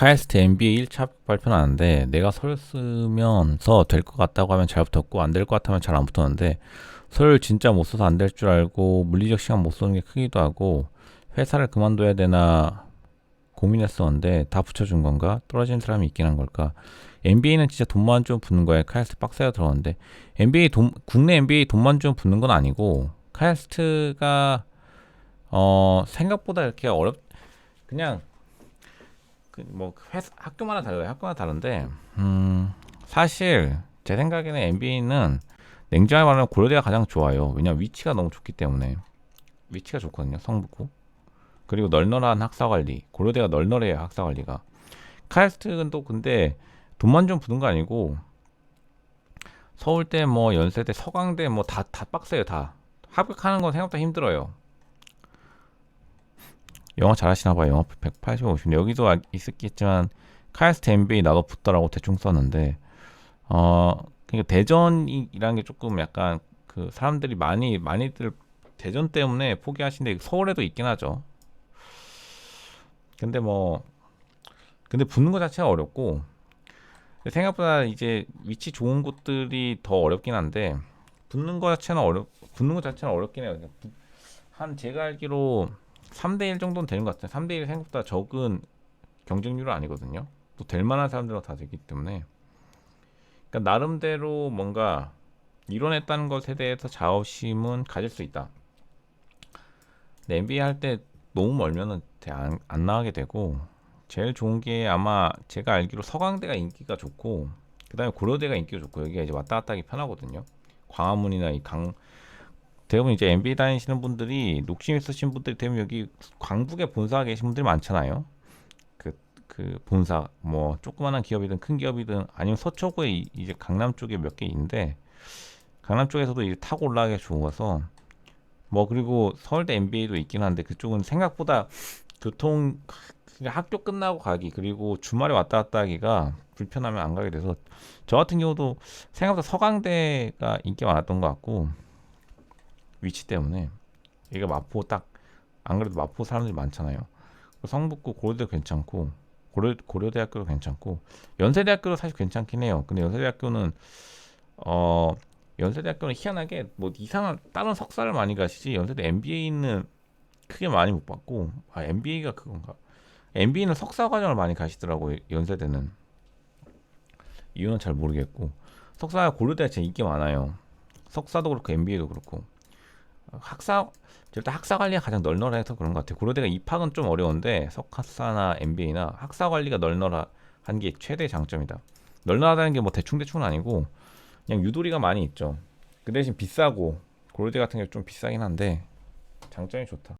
카이스트 MBA 1차 발표는 하는데 내가 서류 쓰면서 될 것 같다고 하면 잘 붙었고 안 될 것 같으면 잘 안 붙었는데 서류를 진짜 못 써서 안 될 줄 알고 물리적 시간 못 쓰는 게 크기도 하고 회사를 그만둬야 되나 고민했었는데 다 붙여준 건가? 떨어진 사람이 있긴 한 걸까? MBA는 진짜 돈만 좀 붙는 거에 카이스트 빡세가 들어갔는데 MBA 돈, 국내 MBA 돈만 좀 붙는 건 아니고 카이스트가 어 생각보다 이렇게 어렵 그냥 그 뭐 회사 학교마다 달라요. 학교마다 다른데 음 사실 제 생각에는 MBA는 냉정하게 말하면 고려대가 가장 좋아요. 왜냐면 위치가 너무 좋기 때문에 위치가 좋거든요. 성북구 그리고 널널한 학사 관리 고려대가 널널해요 학사 관리가 카이스트는 또 근데 돈만 좀 부는 거 아니고 서울대 뭐 연세대 서강대 뭐 다다 빡세요 다 합격하는 건 생각보다 힘들어요 영어 잘하시나 봐요. 영어 180, 50 여기도 아- 있었겠지만 카이스트 MBA 나도 붙더라고 대충 썼는데 어 그러니까 대전이라는 게 조금 약간 그 사람들이 많이 많이들 대전 때문에 포기하시는데 서울에도 있긴 하죠. 근데 뭐 근데 붙는 것 자체가 어렵고 생각보다 이제 위치 좋은 곳들이 더 어렵긴 한데 붙는 것 자체는 어렵 붙는 것 자체는 어렵긴 해요. 그러니까 부- 한 제가 알기로 3대 1 정도는 되는 것 같아요. 3대 1 생각보다 적은 경쟁률은 아니거든요. 또 될 만한 사람들은 다 되기 때문에 그러니까 나름대로 뭔가 이뤄냈다는 것에 대해서 자부심은 가질 수 있다. 근데 NBA 할 때 너무 멀면은 대- 안, 안 나가게 되고 제일 좋은 게 아마 제가 알기로 서강대가 인기가 좋고 그다음에 고려대가 인기가 좋고 여기가 이제 왔다 갔다 하기 편하거든요. 광화문이나 이 강 대부분 이제 MBA 다니시는 분들이 녹심 있으신 분들이 대부분 여기 광북에 본사 계신 분들이 많잖아요. 그, 그 본사 뭐 조그마한 기업이든 큰 기업이든 아니면 서초구에 이- 이제 강남 쪽에 몇 개 있는데 강남 쪽에서도 이제 타고 올라가기 좋아서 뭐 그리고 서울대 MBA도 있긴 한데 그쪽은 생각보다 교통 그냥 학교 끝나고 가기 그리고 주말에 왔다 갔다 하기가 불편하면 안 가게 돼서 저 같은 경우도 생각보다 서강대가 인기 많았던 것 같고 위치 때문에 여기가 마포 딱 안 그래도 마포 사람들이 많잖아요. 성북구 고려대 괜찮고 고려 고려대학교도 괜찮고 연세대학교도 사실 괜찮긴 해요. 근데 연세대학교는 어 연세대학교는 희한하게 뭐 이상한 다른 석사를 많이 가시지 연세대 MBA는 크게 많이 못 받고 아 MBA가 그건가? MBA는 석사 과정을 많이 가시더라고요. 연세대는 이유는 잘 모르겠고 석사 고려대 진짜 인기 많아요. 석사도 그렇고 MBA도 그렇고 학사 일단 학사 관리가 가장 널널해서 그런 것 같아요. 고려대가 입학은 좀 어려운데 석사나 MBA나 학사 관리가 널널한 게 최대 장점이다. 널널하다는 게 뭐 대충 대충은 아니고 그냥 유도리가 많이 있죠. 그 대신 비싸고 고려대 같은 게 좀 비싸긴 한데 장점이 좋다.